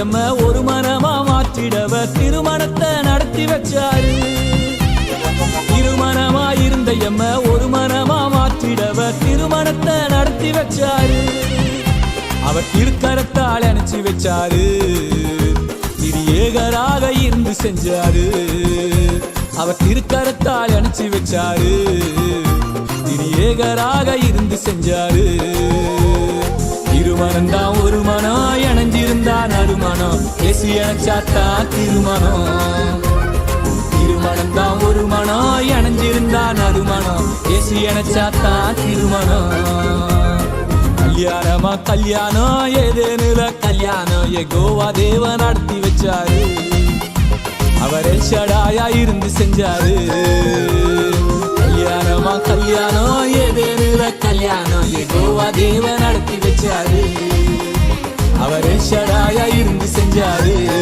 எம்ம ஒரு மனமா மாற்றிடவ திருமணத்தை நடத்தி வச்சாரு. திருமணமா இருந்த எம்ம ஒரு மனமா மாற்றிடவ திருமணத்தை நடத்தி வச்சாரு. அவர் திருக்கரத்தால் அணைச்சி வச்சாரு. திரு ஏகராக இருந்து செஞ்சாரு. அவர் திருக்கரத்தால் அணைச்சி வச்சாரு. திரு ஏகராக இருந்து செஞ்சாரு. திருமணம் தான் ஒரு மனம். நறுமணம் பேசி திருமணம். திருமணம் தான் ஒரு மனம் இணைஞ்சிருந்தா மனம் பேசி அணைச்சாத்தா திருமணம். கல்யாணமா கல்யாணம் ஏதேனுல கல்யாணம். ஏ கோவா தேவன் நடத்தி வச்சாரு. அவரே ஷடாயா இருந்து செஞ்சாரு. கல்யாணமா கல்யாணம் ஏதேனுல கல்யாணம். ஏ கோவா தேவன் நடத்தி வச்சாரு. அவரே ஷடாயா இருந்து যাবে।